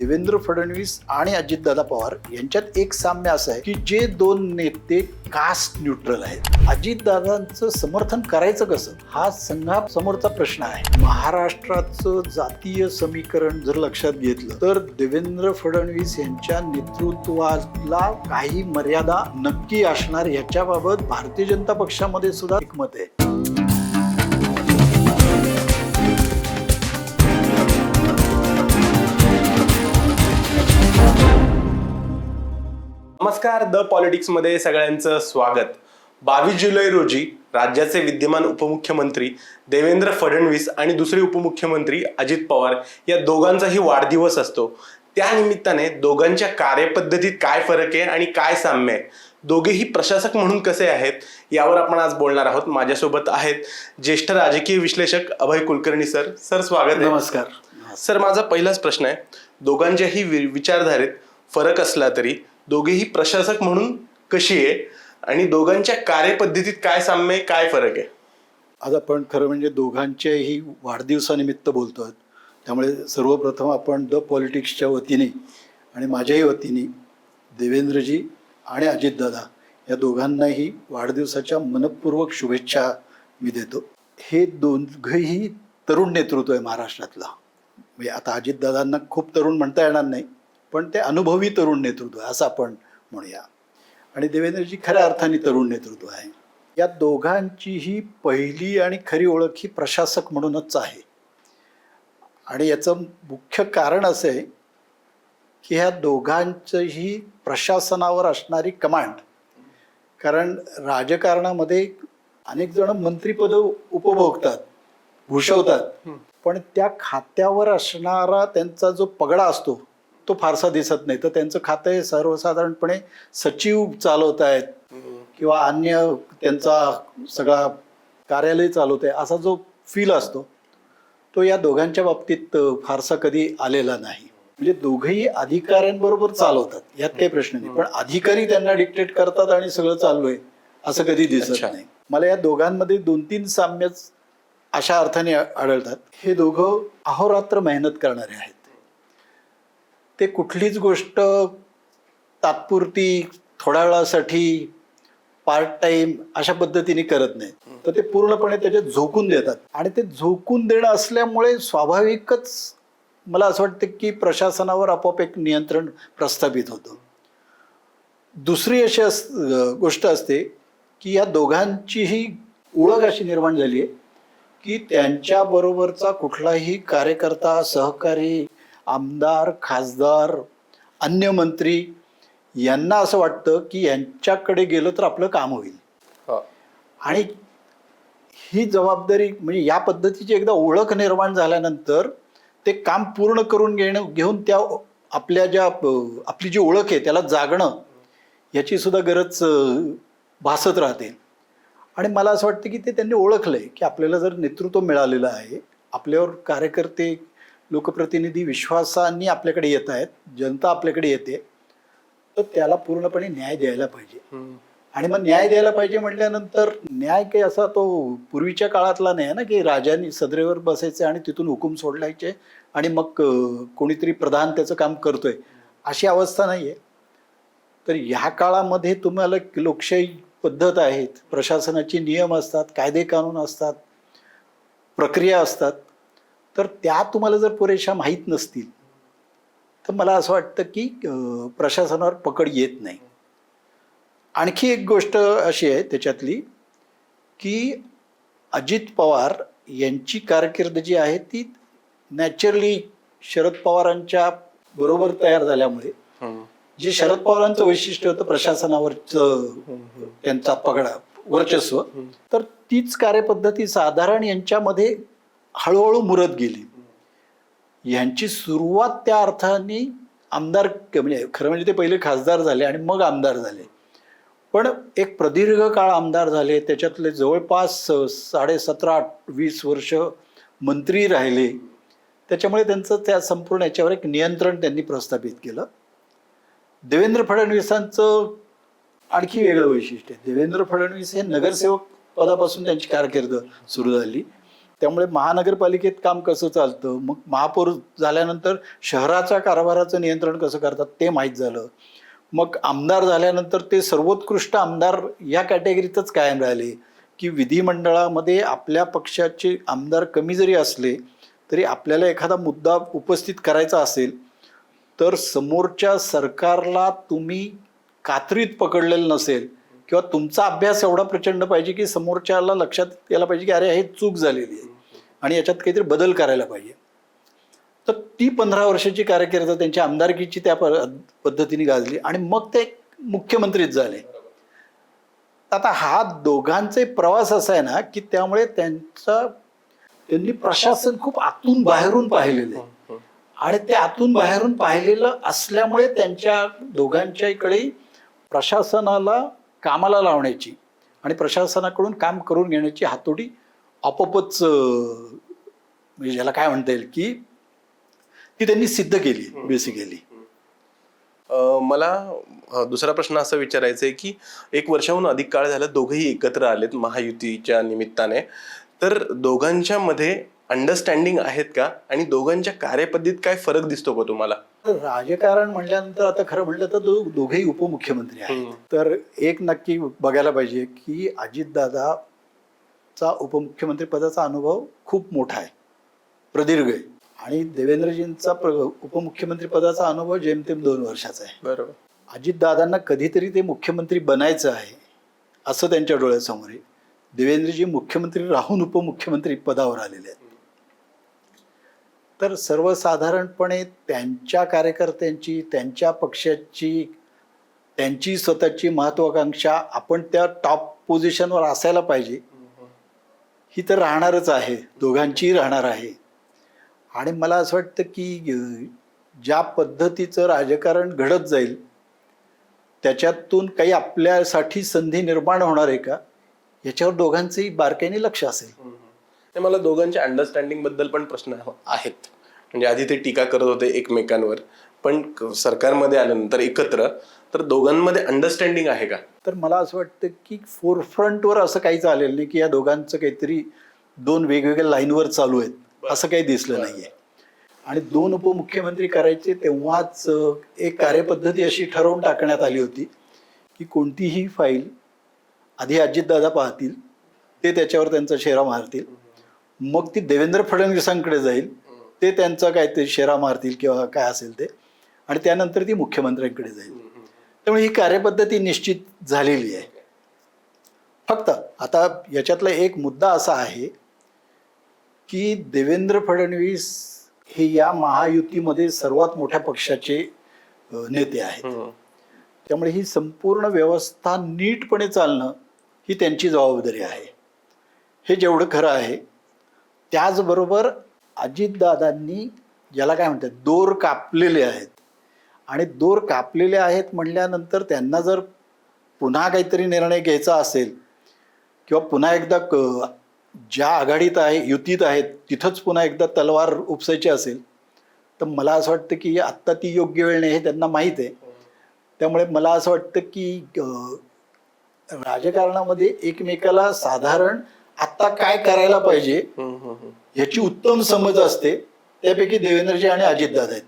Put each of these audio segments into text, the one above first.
देवेंद्र फडणवीस आणि अजितदादा पवार यांच्यात एक साम्य असं आहे की जे दोन नेते कास्ट न्यूट्रल आहेत. अजितदादांचं समर्थन करायचं कसं? हा संघासमोरचा प्रश्न आहे. महाराष्ट्राचं जातीय समीकरण जर लक्षात घेतलं तर देवेंद्र फडणवीस यांच्या नेतृत्वाला काही मर्यादा नक्की असणार याच्याबाबत भारतीय जनता पक्षामध्ये सुद्धा एकमत आहे. नमस्कार द पॉलिटिक्समध्ये सगळ्यांचं स्वागत. बावीस जुलै रोजी राज्याचे विद्यमान उपमुख्यमंत्री देवेंद्र फडणवीस आणि दुसरे उपमुख्यमंत्री अजित पवार या दोघांचाही वाढदिवस असतो. त्या निमित्ताने दोघांच्या कार्यपद्धतीत काय फरक आहे आणि काय साम्य आहे? दोघेही प्रशासक म्हणून कसे आहेत? यावर आपण आज बोलणार आहोत. माझ्यासोबत आहेत ज्येष्ठ राजकीय विश्लेषक अभय कुलकर्णी सर. सर स्वागत नमस्कार. सर माझा पहिलाच प्रश्न आहे. दोघांच्याही विचारधारेत फरक असला तरी दोघेही प्रशासक म्हणून कशी आहे आणि दोघांच्या कार्यपद्धतीत काय साम्य आहे काय फरक आहे? आज आपण खरं म्हणजे दोघांच्याही वाढदिवसानिमित्त बोलतो आहोत त्यामुळे सर्वप्रथम आपण द पॉलिटिक्सच्या वतीने आणि माझ्याही वतीने देवेंद्रजी आणि अजितदादा या दोघांनाही वाढदिवसाच्या मनपूर्वक शुभेच्छा मी देतो. हे दोघंही तरुण नेतृत्व आहे महाराष्ट्रातलं. म्हणजे आता अजितदादांना खूप तरुण म्हणता येणार नाही. पण ते अनुभवी तरुण नेतृत्व आहे असं आपण म्हणूया. आणि देवेंद्रजी खऱ्या अर्थाने तरुण नेतृत्व आहे. या दोघांचीही पहिली आणि खरी ओळख ही प्रशासक म्हणूनच आहे. आणि याचं मुख्य कारण असं आहे की ह्या दोघांचंही प्रशासनावर असणारी कमांड कारण राजकारणामध्ये अनेक जण मंत्रिपद उपभोगतात भूषवतात. पण त्या खात्यावर असणारा त्यांचा जो पगडा असतो तो फारसा दिसत नाही. तर त्यांचं खातं हे सर्वसाधारणपणे सचिव चालवत आहेत किंवा अन्य त्यांचा सगळा कार्यालय चालवत आहे असा जो फील असतो तो या दोघांच्या बाबतीत फारसा कधी आलेला नाही. म्हणजे दोघेही अधिकाऱ्यांबरोबर चालवतात यात काही प्रश्न नाही. पण अधिकारी त्यांना डिक्टेट करतात आणि सगळं चालू आहे असं कधी दिसत. नाही. मला या दोघांमध्ये दोन तीन साम्यच अशा अर्थाने आढळतात. हे दोघं अहोरात्र मेहनत करणारे आहेत. ते कुठलीच गोष्ट तात्पुरती थोड्या वेळासाठी पार्ट टाइम अशा पद्धतीने करत नाहीत तर ते पूर्णपणे त्याच्यात झोकून देतात. आणि ते झोकून देणं असल्यामुळे स्वाभाविकच मला असं वाटतं की प्रशासनावर आपोआप एक नियंत्रण प्रस्थापित होतं. दुसरी अशी अस गोष्ट असते की या दोघांचीही ओळख अशी निर्माण झाली आहे की त्यांच्याबरोबरचा कुठलाही कार्यकर्ता सहकारी आमदार खासदार अन्य मंत्री यांना असं वाटतं की यांच्याकडे गेलं तर आपलं काम होईल. आणि ही जबाबदारी म्हणजे या पद्धतीची एकदा ओळख निर्माण झाल्यानंतर ते काम पूर्ण करून घेणं घेऊन त्या आपल्या ज्या आपली जी ओळख आहे त्याला जागणं याची सुद्धा गरज भासत राहते. आणि मला असं वाटतं की ते त्यांनी ओळखलंय की आपल्याला जर नेतृत्व मिळालेलं आहे आपल्यावर कार्यकर्ते लोकप्रतिनिधी विश्वासाने आपल्याकडे येत आहेत जनता आपल्याकडे येते तर त्याला पूर्णपणे न्याय द्यायला पाहिजे. आणि मग न्याय द्यायला पाहिजे म्हटल्यानंतर न्याय काही असा तो पूर्वीच्या काळातला नाही आहे ना की राजांनी सदरेवर बसायचे आणि तिथून हुकूम सोडलायचे आणि मग कोणीतरी प्रधान त्याचं काम करतोय अशी अवस्था नाही आहे तर ह्या काळामध्ये तुम्हाला लोकशाही पद्धत आहेत प्रशासनाचे नियम असतात कायदे कानून असतात प्रक्रिया असतात तर त्या तुम्हाला जर पुरेशा माहीत नसतील तर मला असं वाटतं की प्रशासनावर पकड येत नाही. आणखी एक गोष्ट अशी आहे त्याच्यातली की अजित पवार यांची कारकीर्द जी आहे ती नॅचरली शरद पवारांच्या बरोबर तयार झाल्यामुळे जे शरद पवारांचं वैशिष्ट्य होतं प्रशासनावरचं त्यांचा पगडा वर्चस्व तर तीच कार्यपद्धती साधारण यांच्यामध्ये हळूहळू मुरत गेली. यांची सुरुवात त्या अर्थाने आमदार म्हणजे खरं म्हणजे ते पहिले खासदार झाले आणि मग आमदार झाले. पण एक प्रदीर्घ काळ आमदार झाले त्याच्यातले जवळपास साडे सतरा वीस वर्ष मंत्री राहिले. त्याच्यामुळे त्यांचं त्या संपूर्ण याच्यावर एक नियंत्रण त्यांनी प्रस्थापित केलं. देवेंद्र फडणवीसांचं आणखी वेगळं वैशिष्ट्य आहे. देवेंद्र फडणवीस हे नगरसेवक पदापासून त्यांची कारकीर्द सुरू झाली. त्यामुळे महानगरपालिकेत काम कसं चालतं? मग महापौर झाल्यानंतर शहराच्या कारभाराचं नियंत्रण कसं करतात ते माहीत झालं. मग आमदार झाल्यानंतर ते सर्वोत्कृष्ट आमदार या कॅटेगरीतच कायम राहिले. की विधिमंडळामध्ये आपल्या पक्षाचे आमदार कमी जरी असले तरी आपल्याला एखादा मुद्दा उपस्थित करायचा असेल तर समोरच्या सरकारला तुम्ही कात्रीत पकडलेलं नसेल. किंवा तुमचा अभ्यास एवढा प्रचंड पाहिजे की समोरच्याला लक्षात यायला पाहिजे की अरे हे चूक झालेली आहे. आणि याच्यात काहीतरी बदल करायला पाहिजे. तर ती पंधरा वर्षाची कार्यकर्ता त्यांच्या आमदारकीची त्या प- पद्धतीने गाजली आणि मग ते मुख्यमंत्रीच झाले. आता हा दोघांचे प्रवास असा आहे ना की त्यामुळे त्यांचा त्यांनी प्रशासन खूप आतून बाहेरून पाहिलेलं आहे. आणि ते आतून बाहेरून पाहिलेलं असल्यामुळे त्यांच्या दोघांच्याकडे प्रशासनाला कामाला लावण्याची आणि प्रशासनाकडून काम करून घेण्याची हातोटी आपोआपच म्हणजे ज्याला काय म्हणता येईल की ती त्यांनी सिद्ध केली बेसिकली अ, मला दुसरा प्रश्न असा विचारायचा आहे की एक वर्षाहून अधिक काळ झाला दोघंही एकत्र आलेत महायुतीच्या निमित्ताने. तर दोघांच्या मध्ये अंडरस्टँडिंग आहेत का? आणि दोघांच्या कार्यपद्धतीत काय फरक दिसतो का तुम्हाला? राजकारण म्हणल्यानंतर आता खरं म्हटलं तर दो दोघेही उपमुख्यमंत्री आहेत. तर एक नक्की बघायला पाहिजे की अजितदादाचा उपमुख्यमंत्री पदाचा अनुभव खूप मोठा आहे. प्रदीर्घ आहे. आणि देवेंद्रजींचा उपमुख्यमंत्री पदाचा अनुभव जेमतेम दोन वर्षाचा आहे. बरोबर. अजितदादांना कधीतरी ते मुख्यमंत्री बनायचं आहे असं त्यांच्या डोळ्यासमोर आहे. देवेंद्रजी मुख्यमंत्री राहून उपमुख्यमंत्री पदावर आलेले आहेत. तर सर्वसाधारणपणे त्यांच्या कार्यकर्त्यांची त्यांच्या पक्षाची त्यांची स्वतःची महत्वाकांक्षा आपण त्या टॉप पोझिशनवर असायला पाहिजे. ही तर राहणारच आहे. दोघांचीही राहणार आहे. आणि मला असं वाटतं की ज्या पद्धतीचं राजकारण घडत जाईल त्याच्यातून काही आपल्यासाठी संधी निर्माण होणार आहे का? याच्यावर दोघांचंही बारकाईने लक्ष असेल. ते मला दोघांच्या अंडरस्टँडिंगबद्दल पण प्रश्न आहेत. म्हणजे आधी ते टीका करत होते एकमेकांवर. पण सरकारमध्ये आल्यानंतर एकत्र तर दोघांमध्ये अंडरस्टँडिंग आहे का? तर मला असं वाटतं की फोरफ्रंटवर असं काही चालेल नाही की या दोघांचं काहीतरी दोन वेगवेगळ्या लाईनवर चालू आहेत. असं काही दिसलं नाहीये. आणि दोन उपमुख्यमंत्री करायचे तेव्हाच एक कार्यपद्धती अशी ठरवून टाकण्यात आली होती की कोणतीही फाईल आधी अजितदादा पाहतील ते त्याच्यावर त्यांचा शेरा मारतील. मग ती देवेंद्र फडणवीसांकडे जाईल. ते त्यांचा काय ते शेरा मारतील किंवा काय असेल ते. आणि त्यानंतर ती मुख्यमंत्र्यांकडे जाईल. त्यामुळे ही कार्यपद्धती निश्चित झालेली आहे. फक्त आता याच्यातला एक मुद्दा असा आहे की देवेंद्र फडणवीस हे या महायुतीमध्ये सर्वात मोठ्या पक्षाचे नेते आहेत. त्यामुळे ही संपूर्ण व्यवस्था नीटपणे चालणं ही त्यांची जबाबदारी आहे. हे जेवढं खरं आहे त्याचबरोबर अजितदादांनी ज्याला काय म्हणतात दोर कापलेले आहेत. आणि दोर कापलेले आहेत म्हणल्यानंतर त्यांना जर पुन्हा काहीतरी निर्णय घ्यायचा असेल किंवा पुन्हा एकदा क ज्या आघाडीत आहे युतीत आहेत तिथंच पुन्हा एकदा तलवार उपसायची असेल तर मला असं वाटतं की आत्ता ती योग्य वेळ नाही हे त्यांना माहीत आहे. त्यामुळे मला असं वाटतं की राजकारणामध्ये एकमेकाला साधारण आत्ता काय करायला पाहिजे याची उत्तम समज असते. त्यापैकी देवेंद्रजी आणि अजितदादा आहेत.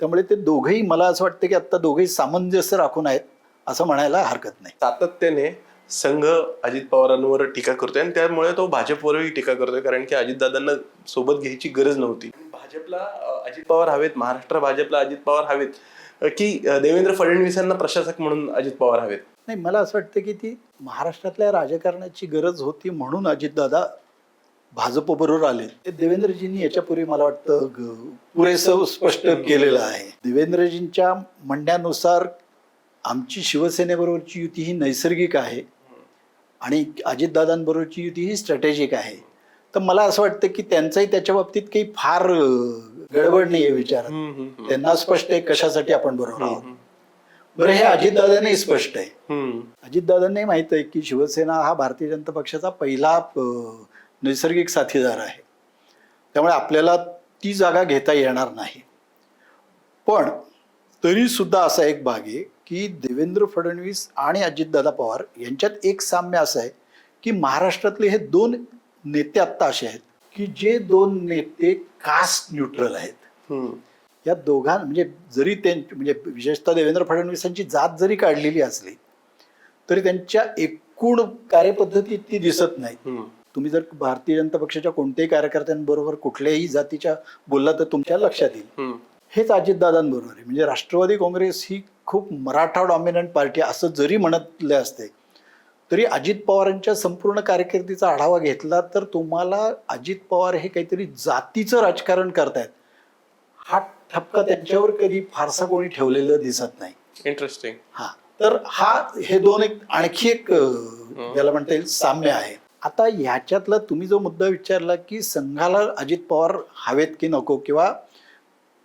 त्यामुळे ते दोघेही मला असं वाटतं की आत्ता दोघेही सामंजस्य राखून आहेत असं म्हणायला हरकत नाही. सातत्याने संघ अजित पवारांवर टीका करतोय आणि त्यामुळे तो भाजपवरही टीका करतोय कारण की अजितदादांना सोबत घ्यायची गरज नव्हती. भाजपला अजित पवार हवेत महाराष्ट्र भाजपला अजित पवार हवेत की देवेंद्र फडणवीसांना प्रशासक म्हणून अजित पवार हवेत? नाही मला असं वाटतं की ती महाराष्ट्रातल्या राजकारणाची गरज होती म्हणून अजितदादा भाजपबरोबर आले. ते देवेंद्रजींनी याच्यापूर्वी मला वाटतं पुरेसं स्पष्ट केलेलं आहे. देवेंद्रजींच्या म्हणण्यानुसार आमची शिवसेनेबरोबरची युती ही नैसर्गिक आहे आणि अजितदादांबरोबरची युती ही स्ट्रॅटेजिक आहे. तर मला असं वाटतं की त्यांचाही त्याच्या बाबतीत काही फार गडबड नाही आहे विचारात त्यांना स्पष्ट आहे कशासाठी आपण बरोबर आहोत. बरं हे अजितदादांनाही स्पष्ट आहे हम्म. अजितदादांनाही माहीत आहे की शिवसेना हा भारतीय जनता पक्षाचा पहिला नैसर्गिक साथीदार आहे त्यामुळे आपल्याला ती जागा घेता येणार नाही पण तरी सुद्धा असा एक भाग आहे की देवेंद्र फडणवीस आणि अजितदादा पवार यांच्यात एक साम्य असं आहे की महाराष्ट्रातले हे दोन नेते आत्ता असे आहेत की जे दोन नेते कास्ट न्यूट्रल आहेत. या दोघां म्हणजे जरी त्यां म्हणजे विशेषतः देवेंद्र फडणवीसांची जात जरी काढलेली असली तरी त्यांच्या एकूण कार्यपद्धतीत ती दिसत नाही. तुम्ही जर भारतीय जनता पक्षाच्या कोणत्याही कार्यकर्त्यांबरोबर कुठल्याही जातीच्या बोलला तर तुमच्या लक्षात येईल. हेच अजितदादांबरोबर आहे म्हणजे राष्ट्रवादी काँग्रेस ही खूप मराठा डॉमिनंट पार्टी असं जरी म्हणतले असते तरी अजित पवारांच्या संपूर्ण कारकिर्दीचा आढावा घेतला तर तुम्हाला अजित पवार हे काहीतरी जातीचं राजकारण करतायत हा ठपका त्यांच्यावर कधी फारसा कोणी ठेवलेलं दिसत नाही. इंटरेस्टिंग हा. तर हा हे दोन एक आणखी एक अं, ज्याला म्हणता येईल साम्य आहे. आता ह्याच्यातला तुम्ही जो मुद्दा विचारला की संघाला अजित पवार हवेत की नको किंवा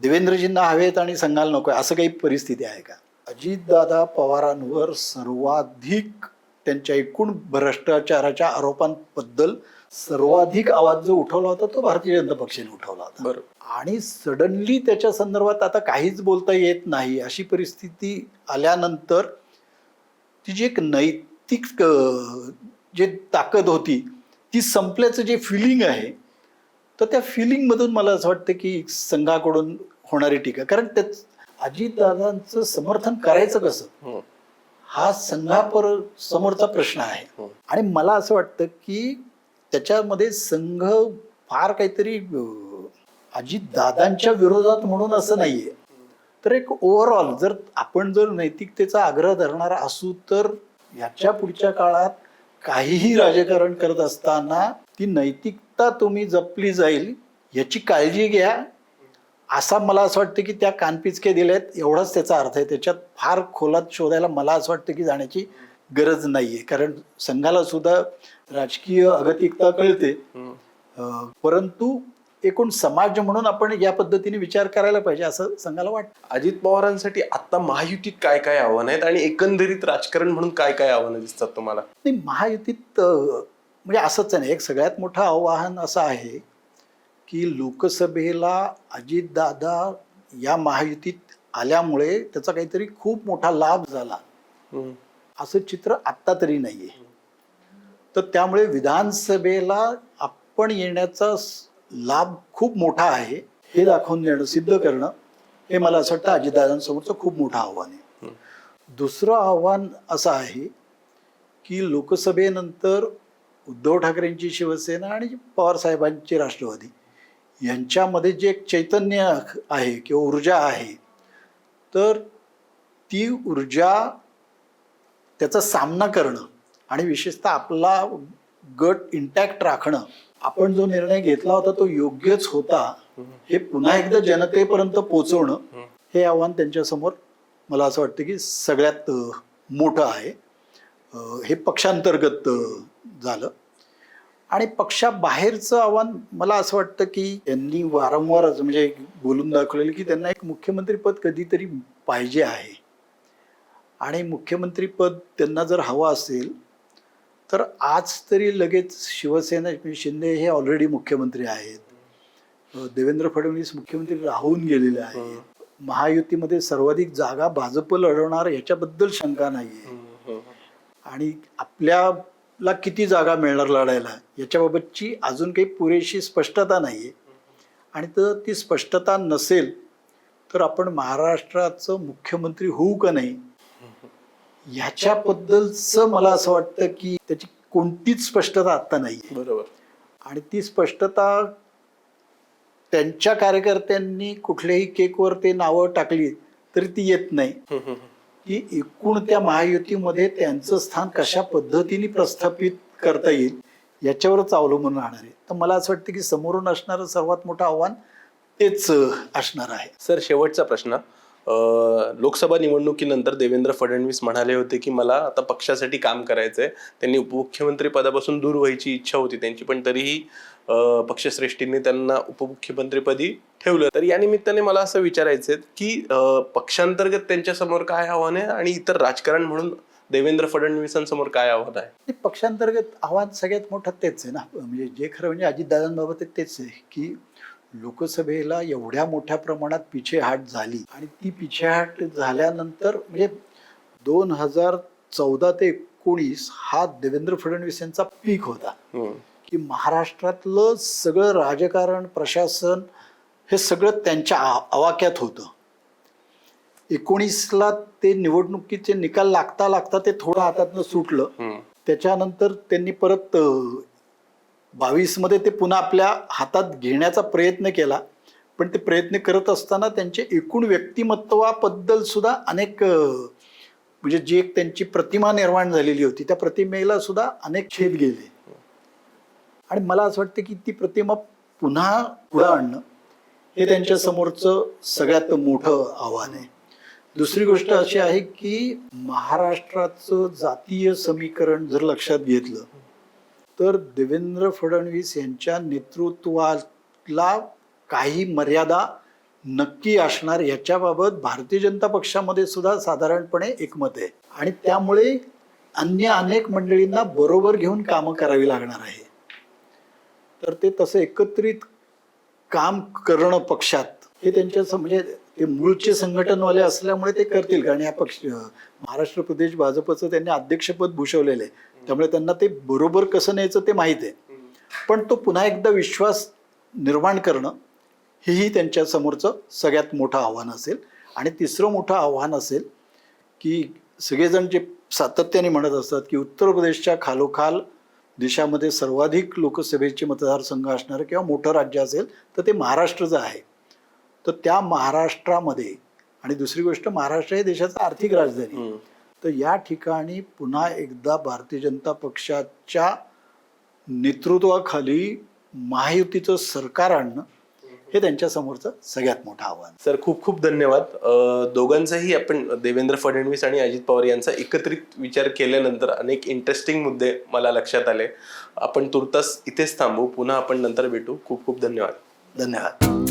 देवेंद्रजींना हवेत आणि संघाला नको असं काही परिस्थिती आहे का? अजितदादा पवारांवर सर्वाधिक त्यांच्या एकूण भ्रष्टाचाराच्या आरोपांबद्दल सर्वाधिक आवाज जो उठवला होता तो भारतीय जनता पक्षाने उठवला होता. बरोबर. आणि सडनली त्याच्या संदर्भात आता काहीच बोलता येत नाही अशी परिस्थिती आल्यानंतर ती जी एक नैतिक जे ताकद होती ती संपल्याचं जे फिलिंग आहे तर त्या फिलिंगमधून मला असं वाटतं की संघाकडून होणारी टीका. कारण त्याच अजितदादांचं समर्थन करायचं कसं? हम्म. हा संघापर समोरचा प्रश्न आहे. हम्म. आणि मला असं वाटतं की त्याच्यामध्ये संघ फार काहीतरी अजित दादांच्या विरोधात म्हणून असं नाहीये. तर एक ओव्हरऑल जर आपण जर नैतिकतेचा आग्रह धरणारा असू तर याच्या पुढच्या काळात काहीही राजकारण करत असताना ती नैतिकता तुम्ही जपली जाईल याची काळजी घ्या. असा मला असं वाटतं की त्या कानपिचके दिलेत एवढाच त्याचा अर्थ आहे. त्याच्यात फार खोलात शोधायला मला असं वाटतं की जाण्याची गरज नाहीये. कारण संघाला सुद्धा राजकीय अगतिकता कळते. परंतु एकूण समाज म्हणून आपण या पद्धतीने विचार करायला पाहिजे असं संघाला वाटतं. अजित पवारांसाठी आता महायुतीत काय काय आव्हान आहेत आणि एकंदरीत राजकारण म्हणून काय काय आव्हानं दिसतात तुम्हाला? नाही महायुतीत म्हणजे असंच आहे ना एक सगळ्यात मोठं आव्हान असं आहे की लोकसभेला अजितदादा या महायुतीत आल्यामुळे त्याचा काहीतरी खूप मोठा लाभ झाला. असं चित्र आत्ता तरी नाहीये. तर त्यामुळे विधानसभेला आपण येण्याचा लाभ खूप मोठा आहे. हे दाखवून देणं सिद्ध करणं हे मला असं वाटतं अजितदादांसमोरचं खूप मोठं आव्हान आहे. दुसरं आव्हान असं आहे की लोकसभेनंतर उद्धव ठाकरेंची शिवसेना आणि पवार साहेबांची राष्ट्रवादी यांच्यामध्ये जे एक चैतन्य आहे किंवा ऊर्जा आहे तर ती ऊर्जा त्याचा सामना करणं आणि विशेषतः आपला गट इंटॅक्ट राखणं आपण जो निर्णय घेतला होता तो योग्यच होता हे पुन्हा एकदा जनतेपर्यंत पोहोचवणं हे आव्हान त्यांच्यासमोर मला असं वाटतं की सगळ्यात मोठं आहे. हे पक्षांतर्गत झालं. आणि पक्षाबाहेरचं आव्हान मला असं वाटतं की त्यांनी वारंवारच म्हणजे बोलून दाखवलेलं की त्यांना एक मुख्यमंत्रीपद कधीतरी पाहिजे आहे. आणि मुख्यमंत्रीपद त्यांना जर हवं असेल तर आज तरी लगेच शिवसेना शिंदे हे ऑलरेडी मुख्यमंत्री आहेत. देवेंद्र फडणवीस मुख्यमंत्री राहून गेलेले आहेत. महायुतीमध्ये सर्वाधिक जागा भाजप लढवणार याच्याबद्दल शंका नाहीये. हम्म. आणि आपल्याला किती जागा मिळणार लढायला याच्याबाबतची अजून काही पुरेशी स्पष्टता नाहीये. आणि तर ती स्पष्टता नसेल तर आपण महाराष्ट्राचं मुख्यमंत्री होऊ का नाही ह्याच्याबद्दलच मला असं वाटतं की त्याची कोणतीच स्पष्टता आता नाही. बरोबर. आणि ती स्पष्टता त्यांच्या कार्यकर्त्यांनी कुठल्याही केकवर ते नावं टाकली तरी ती येत नाही. की एकूण त्या महायुतीमध्ये त्यांचं स्थान कशा पद्धतीने प्रस्थापित करता येईल याच्यावरच अवलंबून राहणार आहे. तर मला असं वाटतं की समोरून असणारं सर्वात मोठं आव्हान तेच असणार आहे. सर शेवटचा प्रश्न. लोकसभा निवडणुकीनंतर देवेंद्र फडणवीस म्हणाले होते की मला आता पक्षासाठी काम करायचंय. त्यांनी उपमुख्यमंत्री पदापासून दूर व्हायची इच्छा होती त्यांची पण तरीही पक्षश्रेष्ठींनी त्यांना उपमुख्यमंत्रीपदी ठेवलं. तर या निमित्ताने मला असं विचारायचंय की पक्षांतर्गत त्यांच्यासमोर काय आव्हान आहे आणि इतर राजकारण म्हणून देवेंद्र फडणवीसांसमोर काय आव्हान आहे? ते पक्षांतर्गत आव्हान सगळ्यात मोठं तेच आहे ना. म्हणजे जे खरं म्हणजे अजितदादांबाबत तेच आहे की लोकसभेला एवढ्या मोठ्या प्रमाणात पिछेहाट झाली आणि ती पिछेहाट झाल्यानंतर म्हणजे दोन हजार चौदा ते एकोणीस हा देवेंद्र फडणवीस यांचा पीक होता हम्म. की महाराष्ट्रातलं सगळं राजकारण प्रशासन हे सगळं त्यांच्या आवाक्यात होतं एकोणीसला ते निवडणुकीचे निकाल लागता लागता ते थोडं हातातनं सुटलं. त्याच्यानंतर त्यांनी परत बावीसमध्ये ते पुन्हा आपल्या हातात घेण्याचा प्रयत्न केला पण ते प्रयत्न करत असताना त्यांचे एकूण व्यक्तिमत्वाबद्दल सुद्धा अनेक म्हणजे जी एक त्यांची प्रतिमा निर्माण झालेली होती त्या प्रतिमेला सुद्धा अनेक छेद गेले. आणि मला असं वाटतं की ती प्रतिमा पुन्हा पुढं आणणं हे त्यांच्या समोरचं सगळ्यात मोठं आव्हान आहे. दुसरी गोष्ट अशी आहे की महाराष्ट्राचं जातीय समीकरण जर लक्षात घेतलं तर देवेंद्र फडणवीस यांच्या नेतृत्वाला काही मर्यादा नक्की असणार याच्याबाबत भारतीय जनता पक्षामध्ये सुद्धा साधारणपणे एकमत आहे. आणि त्यामुळे अन्य अनेक मंडळींना बरोबर घेऊन कामं करावी लागणार आहे. तर ते तसं एकत्रित काम करणं पक्षात हे त्यांच्या म्हणजे ते मूळचे संघटनवाले असल्यामुळे ते करतील. कारण या पक्ष महाराष्ट्र प्रदेश भाजपचं त्यांनी अध्यक्षपद भूषवलेलं आहे. त्यामुळे त्यांना ते बरोबर कसं न्यायचं ते माहीत आहे. पण तो पुन्हा एकदा विश्वास निर्माण करणं हेही त्यांच्या समोरचं सगळ्यात मोठं आव्हान असेल. आणि तिसरं मोठं आव्हान असेल की सगळेजण जे सातत्याने म्हणत असतात की उत्तर प्रदेशच्या खालोखाल देशामध्ये सर्वाधिक लोकसभेचे मतदारसंघ असणारं किंवा मोठं राज्य असेल तर ते महाराष्ट्रचं आहे. तर त्या महाराष्ट्रामध्ये आणि दुसरी गोष्ट महाराष्ट्र हे देशाचं आर्थिक राजधानी. तर या ठिकाणी पुन्हा एकदा भारतीय जनता पक्षाच्या नेतृत्वाखाली महायुतीचं सरकार आणणं हे त्यांच्या समोरचं सगळ्यात मोठं आव्हान. सर खूप खूप धन्यवाद. दोघांचाही आपण देवेंद्र फडणवीस आणि अजित पवार यांचा एकत्रित विचार केल्यानंतर अनेक इंटरेस्टिंग मुद्दे मला लक्षात आले. आपण तुर्तास इथेच थांबू. पुन्हा आपण नंतर भेटू. खूप खूप धन्यवाद. धन्यवाद.